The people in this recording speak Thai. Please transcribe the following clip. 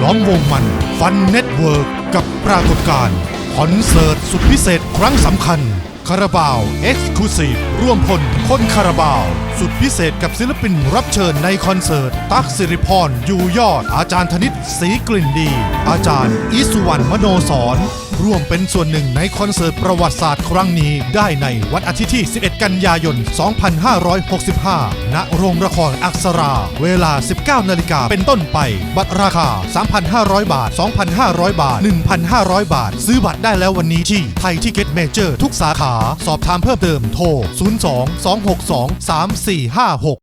ล้อมวงมันฟันเน็ตเวิร์กกับปรากฏการณ์คอนเสิร์ตสุดพิเศษครั้งสำคัญ คาราบาวเอ็กซ์คลูซีฟร่วมพลคนคาราบาว สุดพิเศษกับศิลปินรับเชิญในคอนเสิร์ต ตั๊กสิริพรอยู่ยอด อาจารย์ธนิตศรีกลิ่นดี อาจารย์ อิสุวรรณมโนสอนร่วมเป็นส่วนหนึ่งในคอนเสิร์ตประวัติศาสตร์ครั้งนี้ ได้ในวันอาทิตย์ที่ 11 กันยายน 2565 ณ โรงละครอักษรา เวลา 19 นาฬิกาเป็นต้นไป บัตรราคา 3,500 บาท 2,500 บาท 1,500 บาท ซื้อบัตรได้แล้ววันนี้ที่ไทยทิเก็ตเมเจอร์ทุกสาขาสอบถามเพิ่มเติมโทร 02 262 3456